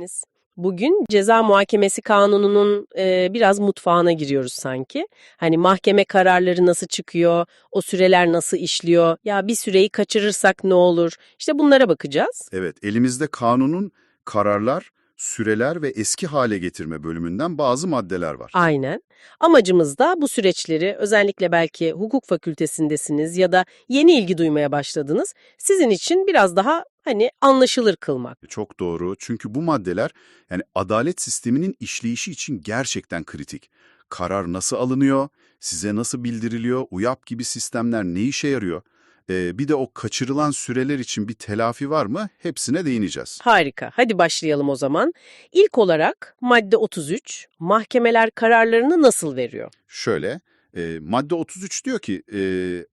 geldiniz. Bugün ceza muhakemesi kanununun e, biraz mutfağına giriyoruz sanki. Hani mahkeme kararları nasıl çıkıyor, o süreler nasıl işliyor, ya bir süreyi kaçırırsak ne olur? İşte bunlara bakacağız. Evet, elimizde kanunun kararlar, süreler ve eski hale getirme bölümünden bazı maddeler var. Aynen. Amacımız da bu süreçleri özellikle belki hukuk fakültesindesiniz ya da yeni ilgi duymaya başladınız. Sizin için biraz daha hani anlaşılır kılmak. Çok doğru. Çünkü bu maddeler yani adalet sisteminin işleyişi için gerçekten kritik. Karar nasıl alınıyor, size nasıl bildiriliyor, UYAP gibi sistemler ne işe yarıyor? Ee, bir de o kaçırılan süreler için bir telafi var mı? Hepsine değineceğiz. Harika. Hadi başlayalım o zaman. İlk olarak madde 33, mahkemeler kararlarını nasıl veriyor? Şöyle, e, madde 33 diyor ki e,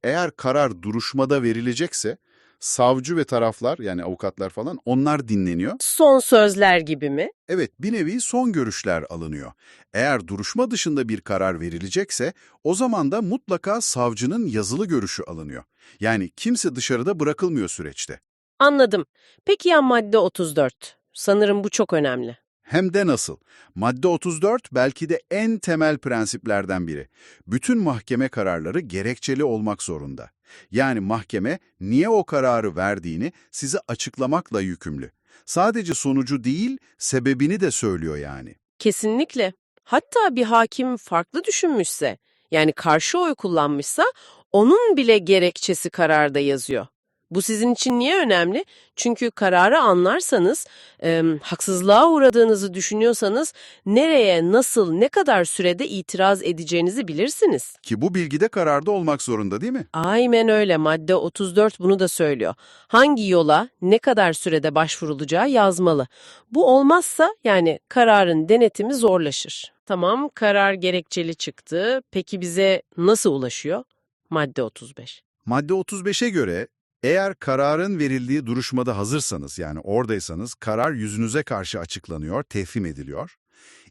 eğer karar duruşmada verilecekse savcı ve taraflar yani avukatlar falan onlar dinleniyor. Son sözler gibi mi? Evet bir nevi son görüşler alınıyor. Eğer duruşma dışında bir karar verilecekse o zaman da mutlaka savcının yazılı görüşü alınıyor. Yani kimse dışarıda bırakılmıyor süreçte. Anladım. Peki ya madde 34? Sanırım bu çok önemli. Hem de nasıl? Madde 34 belki de en temel prensiplerden biri. Bütün mahkeme kararları gerekçeli olmak zorunda. Yani mahkeme niye o kararı verdiğini size açıklamakla yükümlü. Sadece sonucu değil, sebebini de söylüyor yani. Kesinlikle. Hatta bir hakim farklı düşünmüşse, yani karşı oy kullanmışsa, onun bile gerekçesi kararda yazıyor. Bu sizin için niye önemli? Çünkü kararı anlarsanız, e, haksızlığa uğradığınızı düşünüyorsanız nereye, nasıl, ne kadar sürede itiraz edeceğinizi bilirsiniz. Ki bu bilgide kararda olmak zorunda değil mi? Aynen öyle. Madde 34 bunu da söylüyor. Hangi yola, ne kadar sürede başvurulacağı yazmalı. Bu olmazsa yani kararın denetimi zorlaşır. Tamam, karar gerekçeli çıktı. Peki bize nasıl ulaşıyor? Madde 35. Madde 35'e göre eğer kararın verildiği duruşmada hazırsanız yani oradaysanız karar yüzünüze karşı açıklanıyor, tefhim ediliyor.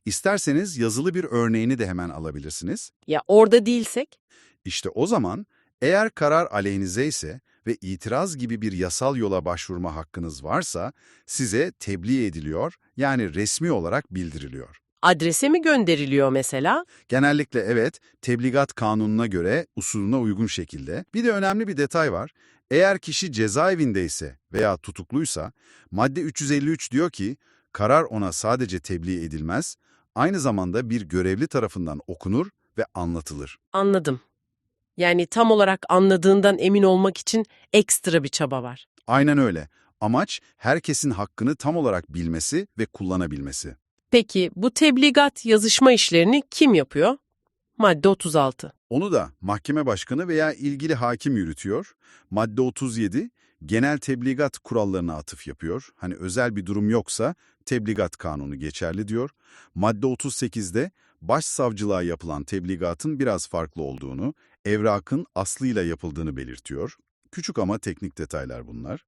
İsterseniz yazılı bir örneğini de hemen alabilirsiniz. Ya orada değilsek? İşte o zaman eğer karar aleyhinize ise ve itiraz gibi bir yasal yola başvurma hakkınız varsa size tebliğ ediliyor yani resmi olarak bildiriliyor. Adrese mi gönderiliyor mesela? Genellikle evet, tebligat kanununa göre usulüne uygun şekilde. Bir de önemli bir detay var. Eğer kişi cezaevindeyse veya tutukluysa, madde 353 diyor ki, karar ona sadece tebliğ edilmez, aynı zamanda bir görevli tarafından okunur ve anlatılır. Anladım. Yani tam olarak anladığından emin olmak için ekstra bir çaba var. Aynen öyle. Amaç herkesin hakkını tam olarak bilmesi ve kullanabilmesi. Peki bu tebligat yazışma işlerini kim yapıyor? Madde 36. Onu da mahkeme başkanı veya ilgili hakim yürütüyor. Madde 37, genel tebligat kurallarına atıf yapıyor. Hani özel bir durum yoksa tebligat kanunu geçerli diyor. Madde 38'de başsavcılığa yapılan tebligatın biraz farklı olduğunu, evrakın aslıyla yapıldığını belirtiyor. Küçük ama teknik detaylar bunlar.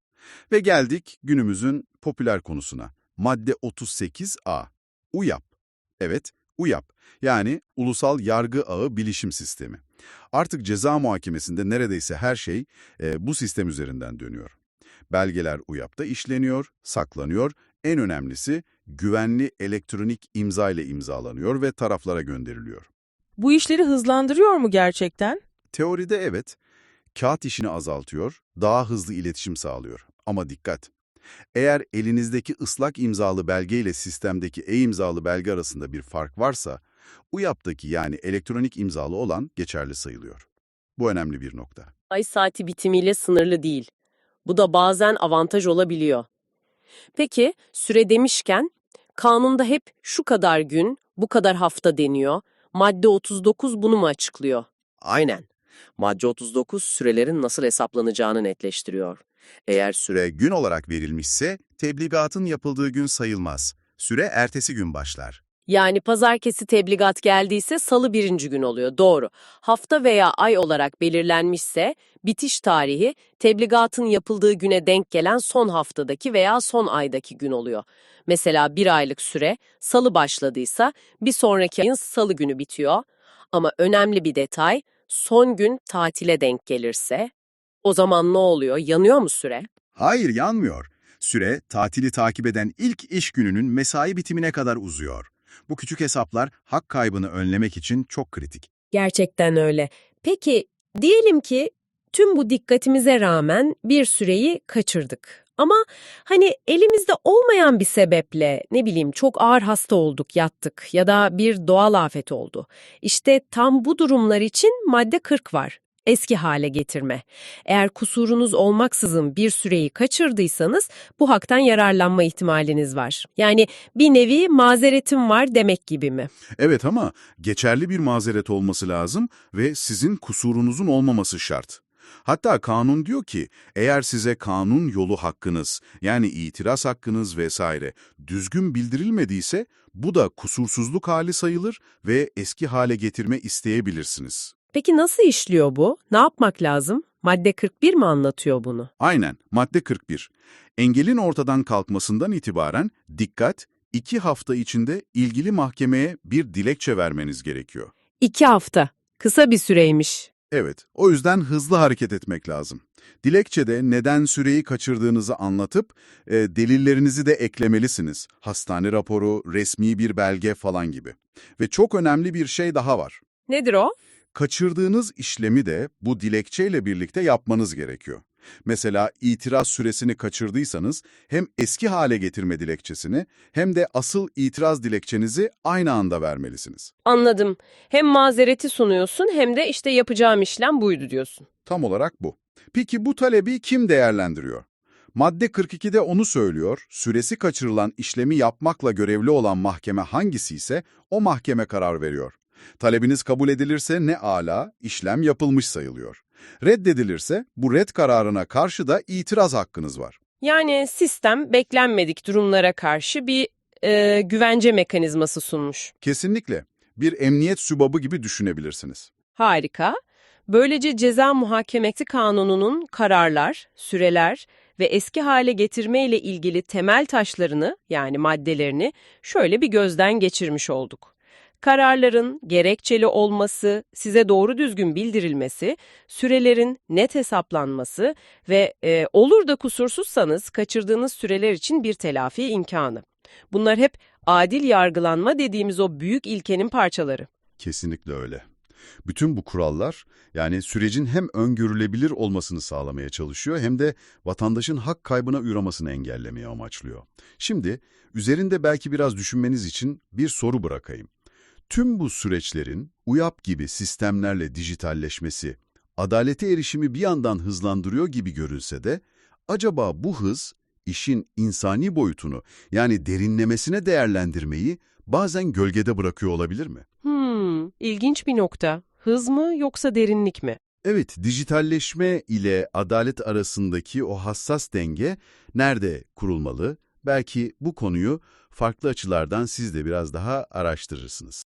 Ve geldik günümüzün popüler konusuna. Madde 38A. UYAP. Evet, UYAP. Yani Ulusal Yargı Ağı Bilişim Sistemi. Artık ceza muhakemesinde neredeyse her şey e, bu sistem üzerinden dönüyor. Belgeler UYAP'ta işleniyor, saklanıyor. En önemlisi güvenli elektronik imza ile imzalanıyor ve taraflara gönderiliyor. Bu işleri hızlandırıyor mu gerçekten? Teoride evet, kağıt işini azaltıyor, daha hızlı iletişim sağlıyor. Ama dikkat! Eğer elinizdeki ıslak imzalı belge ile sistemdeki e-imzalı belge arasında bir fark varsa, UYAP'taki yani elektronik imzalı olan geçerli sayılıyor. Bu önemli bir nokta. Ay saati bitimiyle sınırlı değil. Bu da bazen avantaj olabiliyor. Peki süre demişken kanunda hep şu kadar gün, bu kadar hafta deniyor. Madde 39 bunu mu açıklıyor? Aynen. Madde 39 sürelerin nasıl hesaplanacağını netleştiriyor. Eğer süre gün olarak verilmişse tebligatın yapıldığı gün sayılmaz. Süre ertesi gün başlar. Yani pazartesi tebligat geldiyse salı birinci gün oluyor, doğru. Hafta veya ay olarak belirlenmişse bitiş tarihi tebligatın yapıldığı güne denk gelen son haftadaki veya son aydaki gün oluyor. Mesela bir aylık süre salı başladıysa bir sonraki ayın salı günü bitiyor. Ama önemli bir detay son gün tatile denk gelirse o zaman ne oluyor? Yanıyor mu süre? Hayır yanmıyor. Süre, tatili takip eden ilk iş gününün mesai bitimine kadar uzuyor. Bu küçük hesaplar hak kaybını önlemek için çok kritik. Gerçekten öyle. Peki diyelim ki tüm bu dikkatimize rağmen bir süreyi kaçırdık. Ama hani elimizde olmayan bir sebeple ne bileyim çok ağır hasta olduk, yattık ya da bir doğal afet oldu. İşte tam bu durumlar için madde 40 var. Eski hale getirme. Eğer kusurunuz olmaksızın bir süreyi kaçırdıysanız bu haktan yararlanma ihtimaliniz var. Yani bir nevi mazeretim var demek gibi mi? Evet ama geçerli bir mazeret olması lazım ve sizin kusurunuzun olmaması şart. Hatta kanun diyor ki eğer size kanun yolu hakkınız yani itiraz hakkınız vesaire düzgün bildirilmediyse bu da kusursuzluk hali sayılır ve eski hale getirme isteyebilirsiniz. Peki nasıl işliyor bu? Ne yapmak lazım? Madde 41 mi anlatıyor bunu? Aynen madde 41. Engelin ortadan kalkmasından itibaren dikkat iki hafta içinde ilgili mahkemeye bir dilekçe vermeniz gerekiyor. İki hafta. Kısa bir süreymiş. Evet, o yüzden hızlı hareket etmek lazım. Dilekçede neden süreyi kaçırdığınızı anlatıp e, delillerinizi de eklemelisiniz. Hastane raporu, resmi bir belge falan gibi. Ve çok önemli bir şey daha var. Nedir o? Kaçırdığınız işlemi de bu dilekçeyle birlikte yapmanız gerekiyor. Mesela itiraz süresini kaçırdıysanız hem eski hale getirme dilekçesini hem de asıl itiraz dilekçenizi aynı anda vermelisiniz. Anladım. Hem mazereti sunuyorsun hem de işte yapacağım işlem buydu diyorsun. Tam olarak bu. Peki bu talebi kim değerlendiriyor? Madde 42'de onu söylüyor, süresi kaçırılan işlemi yapmakla görevli olan mahkeme hangisi ise o mahkeme karar veriyor. Talebiniz kabul edilirse ne ala, işlem yapılmış sayılıyor. Reddedilirse bu red kararına karşı da itiraz hakkınız var. Yani sistem beklenmedik durumlara karşı bir e, güvence mekanizması sunmuş. Kesinlikle. Bir emniyet sübabı gibi düşünebilirsiniz. Harika. Böylece ceza muhakemeti kanununun kararlar, süreler ve eski hale getirme ile ilgili temel taşlarını yani maddelerini şöyle bir gözden geçirmiş olduk. Kararların gerekçeli olması, size doğru düzgün bildirilmesi, sürelerin net hesaplanması ve e, olur da kusursuzsanız kaçırdığınız süreler için bir telafi imkanı. Bunlar hep adil yargılanma dediğimiz o büyük ilkenin parçaları. Kesinlikle öyle. Bütün bu kurallar yani sürecin hem öngörülebilir olmasını sağlamaya çalışıyor hem de vatandaşın hak kaybına uğramasını engellemeye amaçlıyor. Şimdi üzerinde belki biraz düşünmeniz için bir soru bırakayım. Tüm bu süreçlerin UYAP gibi sistemlerle dijitalleşmesi, adalete erişimi bir yandan hızlandırıyor gibi görünse de acaba bu hız işin insani boyutunu yani derinlemesine değerlendirmeyi bazen gölgede bırakıyor olabilir mi? Hmm, ilginç bir nokta. Hız mı yoksa derinlik mi? Evet, dijitalleşme ile adalet arasındaki o hassas denge nerede kurulmalı? Belki bu konuyu farklı açılardan siz de biraz daha araştırırsınız.